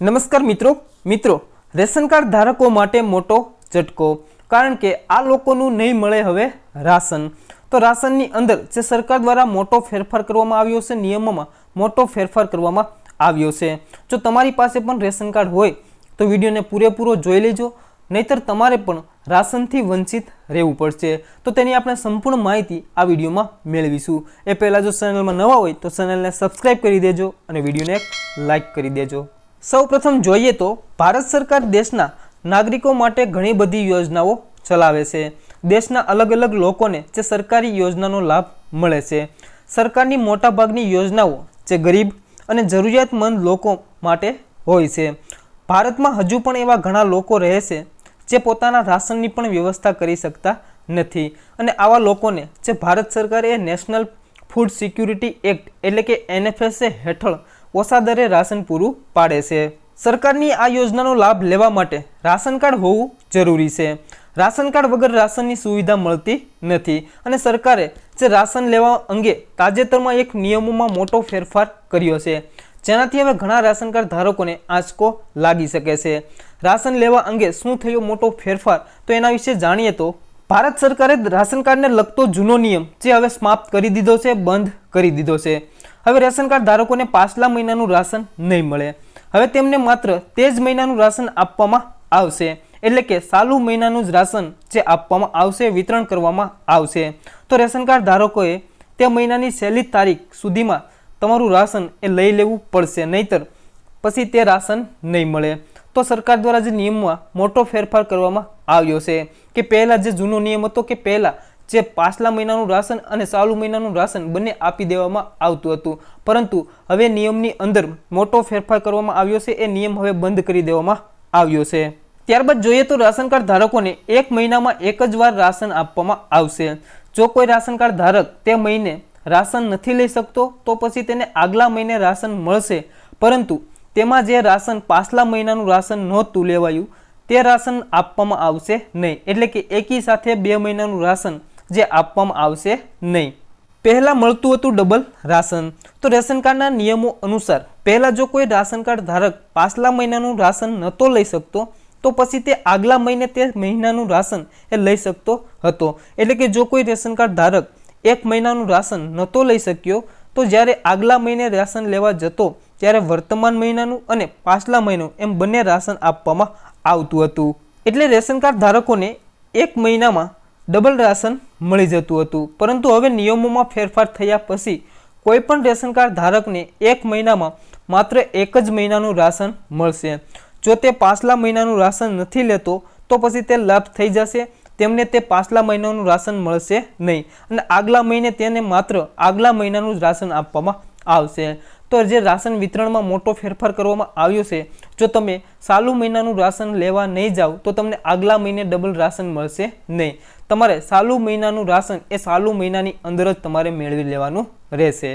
નમસ્કાર મિત્રો. મિત્રો, રેશન કાર્ડ ધારકો માટે મોટો ઝટકો, કારણ કે આ લોકોનું નહીં મળે હવે રાશન. તો રાશનની અંદર જે સરકાર દ્વારા મોટો ફેરફાર કરવામાં આવ્યો છે, નિયમોમાં મોટો ફેરફાર કરવામાં આવ્યો છે. જો તમારી પાસે પણ રેશન કાર્ડ હોય, તો વિડીયોને પૂરેપૂરો જોઈ લેજો. નહીતર તમારે પણ રાશનથી વંચિત રહેવું પડશે. તો તેની આપણે સંપૂર્ણ માહિતી આ વિડીયોમાં મેળવીશું. એ પહેલાં જો ચેનલમાં નવા હોય, તો ચેનલને સબસ્ક્રાઈબ કરી દેજો અને વિડીયોને લાઇક કરી દેજો. સૌ પ્રથમ જોઈએ તો ભારત સરકાર દેશના નાગરિકો માટે ઘણી બધી યોજનાઓ ચલાવે છે. દેશના અલગ અલગ લોકોને જે સરકારી યોજનાનો લાભ મળે છે. સરકારની મોટાભાગની યોજનાઓ જે ગરીબ અને જરૂરિયાતમંદ લોકો માટે હોય છે. ભારતમાં હજુ પણ એવા ઘણા લોકો રહે છે જે પોતાના રાશનની પણ વ્યવસ્થા કરી શકતા નથી અને આવા લોકોને જે ભારત સરકારે નેશનલ ફૂડ સિક્યુરિટી એક્ટ એટલે કે એનએફએસએ હેઠળ ઓછા દરે રાશન પૂરું પાડે છે. સરકારની આ યોજનાનો લાભ લેવા માટે રાશન કાર્ડ હોવું જરૂરી છે. રાશન કાર્ડ વગર રાશનની સુવિધા મળતી નથી અને સરકારે જે રાશન લેવા અંગે તાજેતરમાં એક નિયમોમાં મોટો ફેરફાર કર્યો છે. જેનાથી હવે ઘણા રાશન કાર્ડ ધારકોને આંચકો લાગી શકે છે. રાશન લેવા અંગે શું થયો મોટો ફેરફાર તો એના વિશે જાણીએ તો ભારત સરકારે રાશન કાર્ડને લગતો જૂનો નિયમ જે હવે સમાપ્ત કરી દીધો છે, બંધ કરી દીધો છે. હવે રેશન કાર્ડ ધારકોને પાછલા મહિનાનું રાશન નહીં મળે. હવે તેમને માત્ર તે જ મહિનાનું રાશન આપવામાં આવશે. એટલે કે ચાલુ મહિનાનું જ રાશન જે આપવામાં આવશે, વિતરણ કરવામાં આવશે. તો રેશન કાર્ડ ધારકોએ તે મહિનાની છેલ્લી તારીખ સુધીમાં તમારું રાશન એ લઈ લેવું પડશે, નહીતર પછી તે રાશન નહીં મળે. તો સરકાર દ્વારા જે નિયમમાં મોટો ફેરફાર કરવામાં આવ્યો છે કે પહેલાં જે જૂનો નિયમ હતો કે પહેલાં જે પાછલા મહિનાનું રાશન અને ચાલુ મહિનાનું રાશન બંને આપી દેવામાં આવતું હતું. પરંતુ હવે નિયમની અંદર મોટો ફેરફાર કરવામાં આવ્યો છે, એ નિયમ હવે બંધ કરી દેવામાં આવ્યો છે. ત્યારબાદ જોઈએ તો રાશન કાર્ડ ધારકોને એક મહિનામાં એક જ વાર રાશન આપવામાં આવશે. જો કોઈ રાશન કાર્ડ ધારક તે મહિને રાશન નથી લઈ શકતો, તો પછી તેને આગલા મહિને રાશન મળશે. પરંતુ તેમાં જે રાશન પાછલા મહિનાનું રાશન નહોતું લેવાયું, તે રાશન આપવામાં આવશે નહીં. એટલે કે એકી સાથે બે મહિનાનું રાશન જે આપવામાં આવશે નહીં. પહેલાં મળતું હતું ડબલ રાશન. તો રેશન કાર્ડના નિયમો અનુસાર, પહેલાં જો કોઈ રાશન કાર્ડ ધારક પાછલા મહિનાનું રાશન નહોતો લઈ શકતો, તો પછી તે આગલા મહિને તે મહિનાનું રાશન એ લઈ શકતો હતો. એટલે કે જો કોઈ રેશન કાર્ડ ધારક એક મહિનાનું રાશન નહોતો લઈ શક્યો, તો જ્યારે આગલા મહિને રાશન લેવા જતો, ત્યારે વર્તમાન મહિનાનું અને પાછલા મહિનાનું એમ બંને રાશન આપવામાં આવતું હતું. એટલે રેશન કાર્ડ ધારકોને એક મહિનામાં ડબલ રાશન મળી જતું હતું. પરંતુ હવે નિયમોમાં ફેરફાર થયા પછી કોઈપણ રેશન કાર્ડ ધારકને એક મહિનામાં માત્ર એક જ મહિનાનું રાશન મળશે. જો તે પાછલા મહિનાનું રાશન નથી લેતો, તો પછી તે લાભ થઈ જશે. તેમને તે પાછલા મહિનાનું રાશન મળશે નહીં. અને આગલા મહિને તેને માત્ર આગલા મહિનાનું જ રાશન આપવામાં આવશે. તો જે રાશન વિતરણમાં મોટો ફેરફાર કરવામાં આવ્યો છે, જો તમે ચાલુ મહિનાનું રાશન લેવા નહીં જાઓ, તો તમને આગલા મહિને ડબલ રાશન મળશે નહીં. તમારે ચાલુ મહિનાનું રાશન એ ચાલુ મહિનાની અંદર જ તમારે મેળવી લેવાનું રહેશે.